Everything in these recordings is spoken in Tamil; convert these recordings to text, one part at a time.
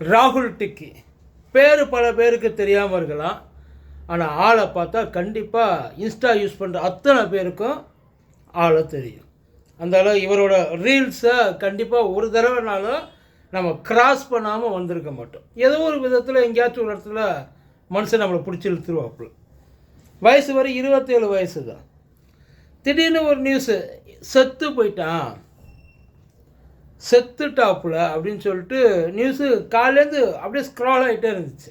ராகுல் டிக்கி. பேர் பல பேருக்கு தெரியாமல் இருக்கலாம். ஆனால் ஆளை பார்த்தா கண்டிப்பாக இன்ஸ்டா யூஸ் பண்ணுற அத்தனை பேருக்கும் ஆளை தெரியும். அந்த அளவு இவரோட ரீல்ஸை கண்டிப்பாக ஒரு தடவைனாலும் நம்ம கிராஸ் பண்ணாமல் வந்திருக்க மாட்டோம். ஏதோ ஒரு விதத்தில் எங்கேயாச்சும் ஒரு இடத்துல மனுஷன் நம்மளை பிடிச்சி இழுத்துருவாப்புல. வயசு வரை இருபத்தேழு வயசு தான் திடீர்னு ஒரு நியூஸு செத்து போயிட்டான். செத்துட்டாப்புல அப்படின்னு சொல்லிட்டு நியூஸு காலேருந்து அப்படியே ஸ்க்ரால் ஆகிட்டே இருந்துச்சு.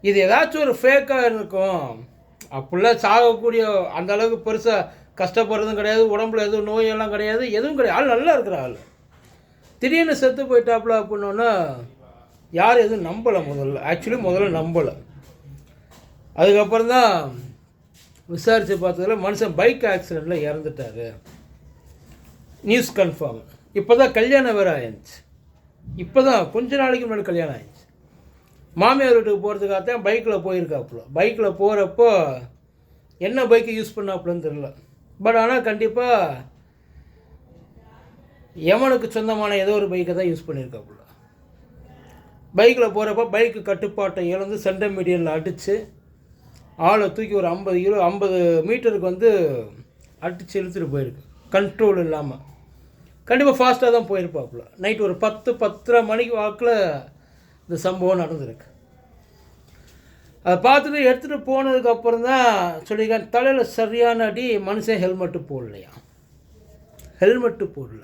இது ஏதாச்சும் ஒரு ஃபேக்காக இருக்கும். அப்படிலாம் சாகக்கூடிய அந்த அளவுக்கு பெருசாக கஷ்டப்படுறதும் கிடையாது உடம்புல எதுவும் நோயெல்லாம் கிடையாது எதுவும் கிடையாது. ஆள் நல்லா இருக்கிற ஆள். திடீர்னு செத்து போயிட்டாப்புல அப்படின்னோன்னா யார் எதுவும் நம்பலை முதல்ல. ஆக்சுவலி முதல்ல நம்பலை. அதுக்கப்புறம் தான் விசாரித்து பார்த்ததுல மனுஷன் பைக் ஆக்சிடெண்ட்டில் இறந்துட்டாரு. நியூஸ் கன்ஃபார்ம் இப்போ தான் கல்யாணம் வேறு ஆயிடுச்சு. இப்போ தான் கொஞ்ச நாளைக்கு முன்னாடி கல்யாணம் ஆயிடுச்சு. மாமியார் வீட்டுக்கு போகிறதுக்காகத்தான் பைக்கில் போயிருக்காப்புல. பைக்கில் போகிறப்போ என்ன பைக்கு யூஸ் பண்ணாப்புலன்னு தெரில பட் ஆனால் கண்டிப்பாக எவனுக்கு சொந்தமான ஏதோ ஒரு பைக்கை தான் யூஸ் பண்ணியிருக்காப்புல. பைக்கில் போகிறப்ப பைக்கு கட்டுப்பாட்டை இழந்து சென்டர் மீடியனில் அடித்து ஆளை தூக்கி ஒரு ஐம்பது கிலோ ஐம்பது மீட்டருக்கு வந்து அடித்து இழுத்துட்டு போயிருக்கு. கண்ட்ரோல் இல்லாமல் கண்டிப்பாக ஃபாஸ்ட்டாக தான் போயிருப்பாப்புல. நைட் ஒரு பத்து பத்தரை மணிக்கு வாக்கில் இந்த சம்பவம் நடந்திருக்கு. அதை பார்த்துட்டு எடுத்துகிட்டு போனதுக்கப்புறம் தான் சொல்லியிருக்கேன் தலையில் சரியான அடி மனுஷன் ஹெல்மெட்டு போடலையா? ஹெல்மெட்டு போடல.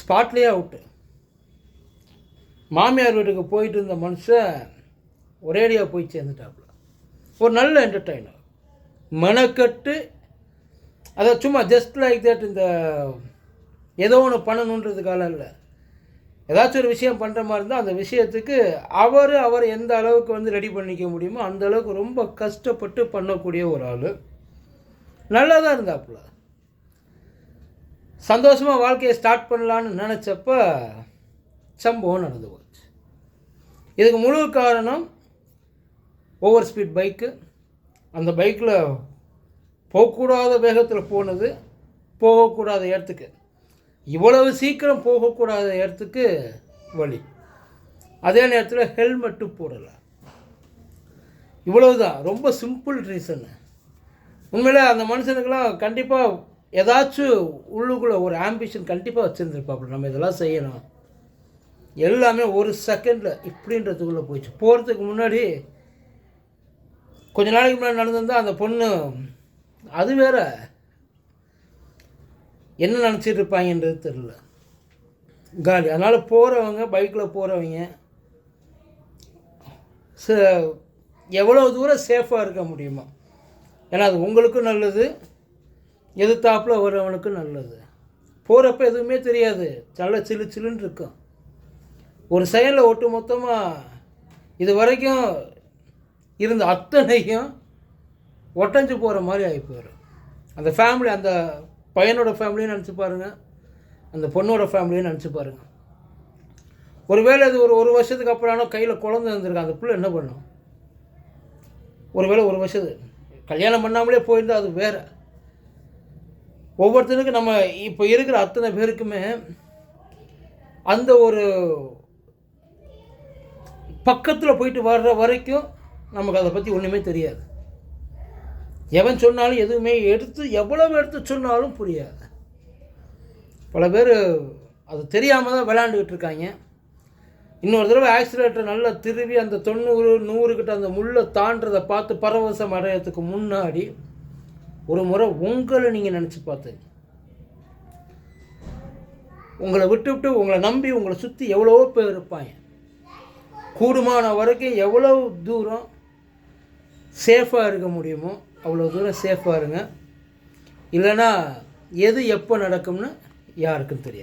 ஸ்பாட்லேயே அவுட்டு மாமியார் வீட்டுக்கு போயிட்டு இருந்த மனுஷன் ஒரேடியாக போய் சேர்ந்துட்டாப்புல. ஒரு நல்ல என்டர்டைனர் மெனக்கட்டு அதை சும்மா ஜஸ்ட் லைக் தட் இந்த ஏதோ ஒன்று பண்ணணுன்றதுக்கால இல்லை. ஏதாச்சும் ஒரு விஷயம் பண்ணுற மாதிரி இருந்தால் அந்த விஷயத்துக்கு அவர் அவர் எந்த அளவுக்கு வந்து ரெடி பண்ணிக்க முடியுமோ அந்த அளவுக்கு ரொம்ப கஷ்டப்பட்டு பண்ணக்கூடிய ஒரு ஆள். நல்லா தான் இருந்தாப்புல. சந்தோஷமாக வாழ்க்கையை ஸ்டார்ட் பண்ணலான்னு நினச்சப்ப சம்பவம் நடந்து போச்சு. இதுக்கு முழு காரணம் ஓவர் ஸ்பீட் பைக்கு. அந்த பைக்கில் போகக்கூடாத வேகத்தில் போனது போகக்கூடாத இடத்துக்கு. இவ்வளவு சீக்கிரம் போகக்கூடாத இடத்துக்கு வழி. அதே நேரத்தில் ஹெல்மெட்டு போடலை. இவ்வளவு தான் ரொம்ப சிம்பிள் ரீசனு உண்மையில் அந்த மனுஷனுக்கெல்லாம் கண்டிப்பாக ஏதாச்சும் உள்ளுக்குள்ளே ஒரு ஆம்பிஷன் கண்டிப்பாக வச்சுருந்துருப்பாப்புல. நம்ம இதெல்லாம் செய்யணும். எல்லாமே ஒரு செகண்டில் இப்படின்றதுக்குள்ளே போயிடுச்சு. போகிறதுக்கு முன்னாடி கொஞ்ச நாளைக்கு முன்னாடி நடந்திருந்தால் அந்த பொண்ணு அது வேற. என்ன நினச்சிட்டு இருப்பாங்கன்றது தெரில காலி. அதனால் போகிறவங்க பைக்கில் போகிறவங்க ச எவ்வளோ தூரம் சேஃபாக இருக்க முடியுமா. ஏன்னா அது உங்களுக்கும் நல்லது எதிர்த்தாப்பில் வர்றவனுக்கும் நல்லது. போகிறப்ப எதுவுமே தெரியாது. நல்லா சிலு சிலுன்னு இருக்கும். ஒரு செயலில் ஒட்டு மொத்தமாக இது வரைக்கும் இருந்த அத்தனையும் ஒட்டஞ்சு போகிற மாதிரி ஆகி போயிடும் அந்த ஃபேமிலி அந்த பையனோட ஃபேமிலியும் நினச்சி பாருங்கள் அந்த பொண்ணோட ஃபேமிலியும் நினச்சி பாருங்கள் ஒருவேளை அது ஒரு ஒரு வருஷத்துக்கு அப்புறம் ஆனால் கையில் குழந்தை இருந்திருக்கு? அந்த பிள்ளை என்ன பண்ணும்? ஒருவேளை ஒரு வருஷத்துக்கு கல்யாணம் பண்ணாமலே போயிருந்தா அது வேறு. ஒவ்வொருத்தனுக்கும் நம்ம இப்போ இருக்கிற அத்தனை பேருக்குமே அந்த ஒரு பக்கத்தில் போயிட்டு வர்ற வரைக்கும் நமக்கு அதை பற்றி ஒன்றுமே தெரியாது. எவன் சொன்னாலும் எதுவுமே எடுத்து எவ்வளவு எடுத்து சொன்னாலும் புரியாது. பல பேர் அது தெரியாமல் தான் விளாண்டுக்கிட்டு இருக்காங்க. இன்னொரு தடவை ஆக்சிலேட்டர் நல்லா திருவி அந்த தொண்ணூறு நூறுக்கிட்ட அந்த முள்ளை தாண்டதை பார்த்து பரவசம் அடையிறதுக்கு முன்னாடி ஒரு முறை உங்களை நீங்கள் நினச்சி பார்த்து உங்களை விட்டு விட்டு உங்களை நம்பி உங்களை சுற்றி எவ்வளவோ பேர் இருப்பாங்க. கூடுமான வரைக்கும் எவ்வளவு தூரம் சேஃபாக இருக்க முடியுமோ அவ்வளோ தூரம் சேஃபாக இருங்க. இல்லைன்னா எது எப்போ நடக்கும்னு யாருக்கும் தெரியாது.